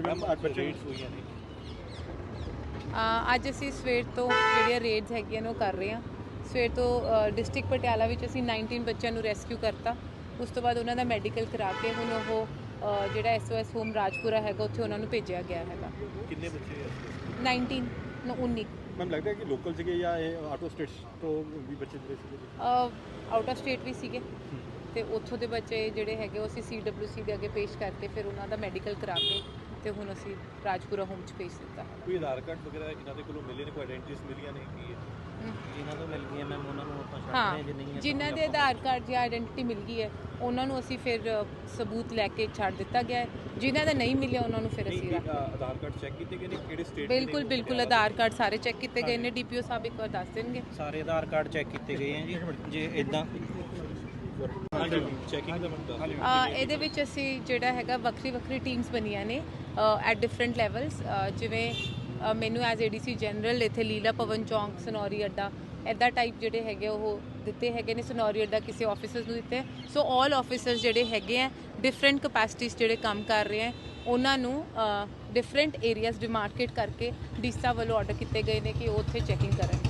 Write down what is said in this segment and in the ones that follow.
ਅੱਜ ਬੱਚੇ ਹੋਈਆਂ ਨੇ। ਅ, ਅੱਜ ਅਸੀਂ ਸਵੇਰ ਤੋਂ ਜਿਹੜੀਆਂ ਰੇਡਸ ਹੈਗੀਆਂ ਨੇ ਉਹ ਕਰ ਰਹੇ ਹਾਂ। ਸਵੇਰ ਤੋਂ ਡਿਸਟ੍ਰਿਕਟ ਪਟਿਆਲਾ ਵਿੱਚ ਅਸੀਂ 19 ਬੱਚਿਆਂ ਨੂੰ ਰੈਸਕਿਊ ਕਰਤਾ। ਉਸ ਤੋਂ ਬਾਅਦ ਉਹਨਾਂ ਦਾ ਮੈਡੀਕਲ ਕਰਾ ਕੇ ਹੁਣ ਉਹ ਅ, ਜਿਹੜਾ ਐਸਓਐਸ ਹੋਮ ਰਾਜਪੁਰਾ ਹੈਗਾ ਉੱਥੇ ਉਹਨਾਂ ਨੂੰ ਭੇਜਿਆ ਗਿਆ ਹੈਗਾ। ਕਿੰਨੇ ਬੱਚੇ ਆ 19 ਨੂੰ 19 ਮੈਮ ਲੱਗਦਾ ਹੈ ਕਿ ਲੋਕਲ ਸੀਗੇ ਜਾਂ ਇਹ ਆਟੋ ਸਟੇਟਸ ਤੋਂ ਵੀ ਬੱਚੇ ਜਿਹੜੇ ਸੀਗੇ? ਆਊਟ ਆਫ ਸਟੇਟ ਵੀ ਸੀਗੇ। ਤੇ ਉੱਥੋਂ ਦੇ ਬੱਚੇ ਜਿਹੜੇ ਹੈਗੇ ਉਹ ਅਸੀਂ ਸੀਡਬਲਯੂਸੀ ਦੇ ਅੱਗੇ ਪੇਸ਼ ਕਰਕੇ ਫਿਰ ਉਹਨਾਂ ਦਾ ਮੈਡੀਕਲ ਕਰਾ ਕੇ ਤੇ ਹੁਣ ਅਸੀਂ ਰਾਜਪੁਰਾ ਹੋਮ 'ਚ ਭੇਜ ਦਿੱਤਾ ਹੈ। ਕੋਈ ਆਧਾਰ ਕਾਰਡ ਵਗੈਰਾ ਇਹਨਾਂ ਦੇ ਕੋਲੋਂ ਮਿਲੇ ਨੇ ਕੋਈ ਆਇਡੈਂਟੀਜ਼ ਮਿਲੀਆਂ ਨੇ ਕੀ ਜਿਨ੍ਹਾਂ ਤੋਂ ਮਿਲ ਗਈਆਂ ਮੈਮ ਉਹਨਾਂ ਨੂੰ ਆਪਾਂ ਛੱਡ ਰਹੇ ਨਹੀਂ ਜਿਨ੍ਹਾਂ ਦੇ ਆਧਾਰ ਕਾਰਡ ਜਾਂ ਆਇਡੈਂਟੀ ਮਿਲ ਗਈ ਹੈ ਉਹਨਾਂ ਨੂੰ ਅਸੀਂ ਫਿਰ ਸਬੂਤ ਲੈ ਕੇ ਛੱਡ ਦਿੱਤਾ ਗਿਆ ਹੈ। ਜਿਨ੍ਹਾਂ ਦਾ ਨਹੀਂ ਮਿਲਿਆ ਉਹਨਾਂ ਨੂੰ ਫਿਰ ਅਸੀਂ ਆਧਾਰ ਕਾਰਡ ਚੈੱਕ ਕੀਤੇ ਗਏ ਨੇ ਕਿਹੜੇ ਸਟੇਟ ਬਿਲਕੁਲ ਬਿਲਕੁਲ ਆਧਾਰ ਕਾਰਡ ਸਾਰੇ ਚੈੱਕ ਕੀਤੇ ਗਏ ਨੇ ਡੀਪੀਓ ਸਾਹਿਬ ਇੱਕ ਵਾਰ ਦੱਸ ਦੇਣਗੇ। ਸਾਰੇ ਆਧਾਰ ਕਾਰਡ ਚੈੱਕ ਕੀਤੇ ਗਏ ਆ ਜੀ ਜੇ ਇਦਾਂ ਅ, ਇਹਦੇ ਵਿੱਚ ਅਸੀਂ ਜਿਹੜਾ ਹੈਗਾ ਵੱਖਰੀ ਵੱਖਰੀ ਟੀਮਸ ਬਣੀਆਂ ਨੇ ਐਟ ਡਿਫਰੈਂਟ ਲੈਵਲਸ ਜਿਵੇਂ ਅ, ਮੈਨੂੰ ਐਜ਼ ਏਡੀਸੀ ਜਨਰਲ ਇੱਥੇ ਲੀਲਾ ਪਵਨ ਚੌਂਕ ਸਨੌਰੀ ਅੱਡਾ ਐਦਾਂ ਟਾਈਪ ਜਿਹੜੇ ਹੈਗੇ ਉਹ ਦਿੱਤੇ ਹੈਗੇ ਨੇ ਸਨੌਰੀ ਅੱਡਾ ਕਿਸੇ ਆਫਿਸਰਸ ਨੂੰ ਦਿੱਤੇ ਸੋ ਆਲ ਆਫਿਸਰਸ ਜਿਹੜੇ ਹੈਗੇ ਆ ਡਿਫਰੈਂਟ ਕਪੈਸਿਟੀਜ਼ ਜਿਹੜੇ ਕੰਮ ਕਰ ਰਹੇ ਆ ਉਹਨਾਂ ਨੂੰ ਡਿਫਰੈਂਟ ਏਰੀਆਜ਼ ਡਿਮਾਰਕੇਟ ਕਰਕੇ ਡੀਸਾ ਵੱਲੋਂ ਆਰਡਰ ਕੀਤੇ ਗਏ ਨੇ ਕਿ ਉਹ ਉੱਥੇ ਚੈਕਿੰਗ ਕਰਨਗੇ ਸੋ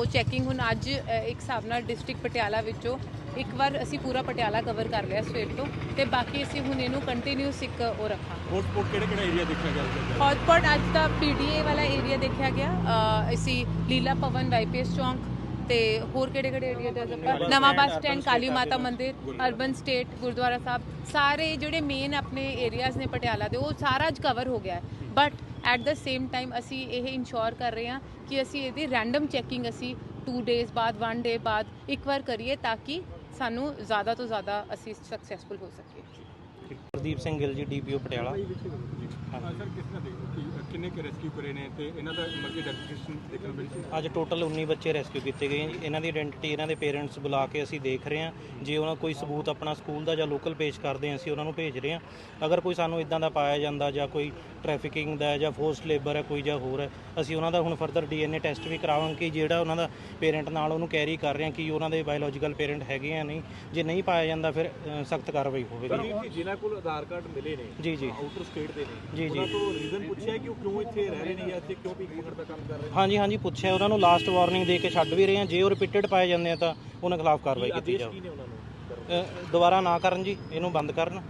ਉਹ ਚੈਕਿੰਗ ਹੁਣ ਅੱਜ ਇੱਕ ਹਿਸਾਬ ਨਾਲ ਡਿਸਟ੍ਰਿਕਟ ਪਟਿਆਲਾ ਵਿੱਚੋਂ ਇੱਕ ਵਾਰ ਅਸੀਂ ਪੂਰਾ ਪਟਿਆਲਾ ਕਵਰ ਕਰ ਲਿਆ ਸਵੇਰ ਤੋਂ ਤੇ ਬਾਕੀ ਅਸੀਂ ਹੁਣ ਇਹਨੂੰ ਕੰਟੀਨਿਊਸ ਇੱਕ ਉਹ ਰੱਖਾਂਗੇ ਹੌਟਸਪੌਟ ਕਿਹੜੇ ਕਿਹੜੇ ਏਰੀਆ ਦੇਖਿਆ ਗਿਆ ਸੀ? ਹੌਟਸਪੌਟ ਅੱਜ ਦਾ ਪੀਡੀਏ ਵਾਲਾ ਏਰੀਆ ਦੇਖਿਆ ਗਿਆ। ਅ, ਅਸੀਂ ਲੀਲਾ ਭਵਨ ਵਾਈਪੀਐਸ ਚੌਂਕ ਤੇ ਹੋਰ ਕਿਹੜੇ ਕਿਹੜੇ ਏਰੀਆ ਦੇ ਆਪਾਂ ਨਵਾਂ ਬੱਸ ਸਟੈਂਡ ਕਾਲੀ ਮਾਤਾ ਮੰਦਿਰ ਅਰਬਨ ਸਟੇਟ ਗੁਰਦੁਆਰਾ ਸਾਹਿਬ। ਸਾਰੇ ਜਿਹੜੇ ਮੇਨ ਆਪਣੇ ਏਰੀਆਜ਼ ਨੇ ਪਟਿਆਲਾ ਦੇ ਉਹ ਸਾਰਾ ਅੱਜ ਕਵਰ ਹੋ ਗਿਆ ਹੈ। But at the same time ਅਸੀਂ ਇਹ ਇਨਸ਼ੋਰ ਕਰ ਰਹੇ ਹਾਂ ਕਿ ਅਸੀਂ ਇਹਦੀ ਰੈਂਡਮ ਚੈਕਿੰਗ ਅਸੀਂ 2 ਡੇਜ਼ ਬਾਅਦ 1 ਡੇ ਬਾਅਦ ਇੱਕ ਵਾਰ ਕਰੀਏ ਤਾਂ ਕਿ ਸਾਨੂੰ ਜ਼ਿਆਦਾ ਤੋਂ ਜ਼ਿਆਦਾ ਅਸੀਂ ਸਕਸੈਸਫੁਲ ਹੋ ਸਕੀਏ। ਪ੍ਰਦੀਪ ਸਿੰਘ ਗਿੱਲ ਜੀ ਡੀਪੀਓ ਪਟਿਆਲਾ। ਸਰ ਕਿਸ ਨੇ ਦੇਖੋ ਕਿ ਕਿੰਨੇ ਕੁ ਰੈਸਕਿਊ ਕਰੇ ਨੇ ਤੇ ਇਹਨਾਂ ਦਾ ਮਰਜ਼ੀ ਡੈਫੀਨੇਸ਼ਨ ਦੇਖਣ ਨੂੰ ਮਿਲੀ ਸੀ ਅੱਜ ਟੋਟਲ 19 ਬੱਚੇ ਰੈਸਕਿਊ ਕੀਤੇ ਗਏ ਜੀ। ਇਹਨਾਂ ਦੀ ਆਇਡੈਂਟੀਟੀ ਇਹਨਾਂ ਦੇ ਪੇਰੈਂਟਸ ਬੁਲਾ ਕੇ ਅਸੀਂ ਦੇਖ ਰਹੇ ਹਾਂ। ਜੇ ਉਹਨਾਂ ਕੋਈ ਸਬੂਤ ਆਪਣਾ ਸਕੂਲ ਦਾ ਜਾਂ ਲੋਕਲ ਪੇਸ਼ ਕਰਦੇ ਹਾਂ ਅਸੀਂ ਉਹਨਾਂ ਨੂੰ ਭੇਜ ਰਹੇ ਹਾਂ। ਅਗਰ ਕੋਈ ਸਾਨੂੰ ਇਦਾਂ ਦਾ ਪਾਇਆ ਜਾਂਦਾ ਜਾਂ ਕੋਈ ਟ੍ਰੈਫਿਕਿੰਗ ਦਾ ਹੈ ਜਾਂ ਫੋਰਸਡ ਲੇਬਰ ਹੈ ਕੋਈ ਜਾਂ ਹੋਰ ਹੈ ਅਸੀਂ ਉਹਨਾਂ ਦਾ ਹੁਣ ਫਰਦਰ ਡੀਐਨਏ ਟੈਸਟ ਵੀ ਕਰਾਵਾਂਗੇ ਕਿ ਜਿਹੜਾ ਉਹਨਾਂ ਦਾ ਪੇਰੈਂਟ ਨਾਲ ਉਹਨੂੰ ਕੈਰੀ ਕਰ ਰਹੇ ਹਾਂ ਕਿ ਉਹਨਾਂ ਦੇ ਬਾਇਓਲੋਜੀਕਲ ਪੇਰੈਂਟ ਹੈਗੇ ਆ ਨਹੀਂ। ਜੇ ਨਹੀਂ ਪਾਇਆ ਜਾਂਦਾ ਫਿਰ ਸਖਤ ਕਾਰਵਾਈ ਹੋਵੇਗੀ। ਜਿਨ੍ਹਾਂ ਕੋਲ ਆਧਾਰ ਕਾਰਡ ਮਿਲੇ ਨੇ ਜੀ ਜੀ। ਆਊਟਰ ਸਟੇਟ ਦੇ ਨੇ। ਜੀ, ਜੀ। ਉਹਨਾਂ ਤੋਂ ਰੀਜ਼ਨ ਪੁੱਛਿਆ ਕਿ ਉਹ ਕਿਉਂ ਇੱਥੇ ਰਹਿ ਰਹੇ ਨੇ ਜਾਂ ਇੱਥੇ ਕਿਉਂ ਭੀਖ ਮੰਗਣ ਦਾ ਕੰਮ ਕਰ ਰਹੇ ਨੇ? ਹਾਂਜੀ ਹਾਂਜੀ ਪੁੱਛਿਆ। ਉਹਨਾਂ ਨੂੰ ਲਾਸਟ ਵਾਰਨਿੰਗ ਦੇ ਕੇ ਛੱਡ ਵੀ ਰਹੇ ਹਾਂ। ਜੇ ਉਹ ਰਿਪੀਟਡ ਪਾਏ ਜਾਂਦੇ ਆ ਤਾਂ ਉਹਨਾਂ ਖਿਲਾਫ ਕਾਰਵਾਈ ਕੀਤੀ ਆਦੇਸ਼ ਜਾਵੇ ਕੀ ਨੇ ਉਹਨਾਂ ਨੂੰ ਕਰਨ ਅ, ਦੁਬਾਰਾ ਨਾ ਕਰਨ ਜੀ ਇਹਨੂੰ ਬੰਦ ਕਰਨ।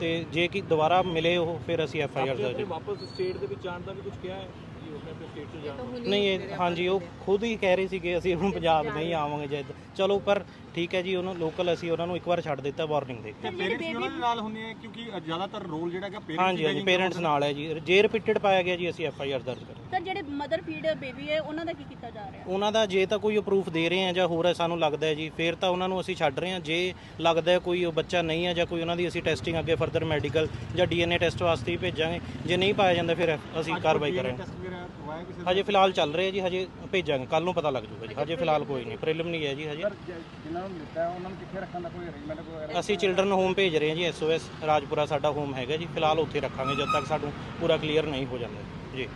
ਤੇ ਜੇ ਕਿ ਦੁਬਾਰਾ ਮਿਲੇ ਉਹ ਫਿਰ ਅਸੀਂ ਐਫ ਆਈ ਆਰ ਦਰਜ ਵਾਪਸ ਸਟੇਟ ਦੇ ਵਿੱਚ ਜਾਣ ਦਾ ਵੀ ਕੁਝ ਕਿਹਾ ਹੈ? ਨਹੀਂ ਇਹ ਹਾਂਜੀ ਉਹ ਖੁਦ ਹੀ ਕਹਿ ਰਹੇ ਸੀਗੇ ਅਸੀਂ ਹੁਣ ਪੰਜਾਬ ਨਹੀਂ ਆਵਾਂਗੇ ਜਦ ਚਲੋ ਪਰ ਠੀਕ ਹੈ ਜੀ ਉਹਨੂੰ ਲੋਕਲ ਅਸੀਂ ਉਹਨਾਂ ਨੂੰ ਇੱਕ ਵਾਰ ਛੱਡ ਦਿੱਤਾ ਵਾਰਨਿੰਗ ਦੇ। ਕੇ ਪੇਰੈਂਟਸ ਵੀ ਉਹਨਾਂ ਦੇ ਨਾਲ ਹੁੰਦੇ ਆ ਕਿਉਂਕਿ ਜ਼ਿਆਦਾਤਰ ਰੋਲ ਜਿਹੜਾ ਹੈਗਾ ਪੇਰੈਂਟਸ ਹਾਂਜੀ ਹਾਂਜੀ ਪੇਰੈਂਟਸ ਨਾਲ ਹੈ ਜੀ। ਜੇ ਰਿਪੀਟਡ ਪਾਇਆ ਗਿਆ ਜੀ ਅਸੀਂ ਐਫ ਆਈ ਆਰ ਦਰਜ ਕਰਾਂਗੇ ਸਰ ਜਿਹੜੇ ਮਦਰ ਫੀਡ ਬੇਬੀ ਹੈ ਉਹਨਾਂ ਦਾ ਕੀ ਕੀਤਾ ਜਾ ਰਿਹਾ? ਉਹਨਾਂ ਦਾ ਜੇ ਤਾਂ ਕੋਈ ਪ੍ਰੂਫ ਦੇ ਰਹੇ ਆ ਜਾਂ ਹੋਰ ਹੈ ਸਾਨੂੰ ਲੱਗਦਾ ਹੈ ਜੀ ਫਿਰ ਤਾਂ ਉਹਨਾਂ ਨੂੰ ਅਸੀਂ ਛੱਡ ਰਹੇ ਹਾਂ ਜੇ ਲੱਗਦਾ ਹੈ ਕੋਈ ਉਹ ਬੱਚਾ ਨਹੀਂ ਹੈ ਜਾਂ ਕੋਈ ਉਹਨਾਂ ਦੀ ਅਸੀਂ ਟੈਸਟਿੰਗ ਅੱਗੇ ਫਰਦਰ ਮੈਡੀਕਲ ਜਾਂ ਡੀਐਨਏ ਟੈਸਟ ਵਾਸਤੇ ਹੀ ਭੇਜਾਂਗੇ। ਜੇ ਨਹੀਂ ਪਾਇਆ ਜਾਂਦਾ ਫਿਰ ਅਸੀਂ ਕਾਰਵਾਈ ਕਰਾਂਗੇ। ਕਿਸੇ ਹਜੇ ਫਿਲਹਾਲ ਚੱਲ ਰਹੇ ਜੀ ਹਜੇ ਭੇਜਾਂਗੇ ਕੱਲ ਨੂੰ ਪਤਾ ਲੱਗ ਜਾਊਗਾ ਜੀ। ਹਜੇ ਫਿਲਹਾਲ ਕੋਈ ਨਹੀਂ ਪ੍ਰੀਲਿਮਿਨਰੀ ਹੈ ਜੀ ਹਜੇ। ਜਿਨ੍ਹਾਂ ਨੂੰ ਉਹਨਾਂ ਨੂੰ ਕਿੱਥੇ ਰੱਖਣ ਦਾ ਕੋਈ ਅਰੇਂਜਮੈਂਟ ਵਗੈਰਾ ਅਸੀਂ ਚਿਲਡਰਨ ਹੋਮ ਭੇਜ ਰਹੇ ਹਾਂ ਜੀ ਐਸਓਐਸ ਰਾਜਪੁਰਾ ਸਾਡਾ ਹੋਮ ਹੈਗਾ ਜੀ ਫਿਲਹਾਲ ਉੱਥੇ ਰੱਖਾਂਗੇ ਜਦ ਤੱਕ ਸਾਨੂੰ ਪੂਰਾ ਕਲੀਅਰ ਨਹੀਂ ਹੋ ਜਾਂਦਾ ਜੀ।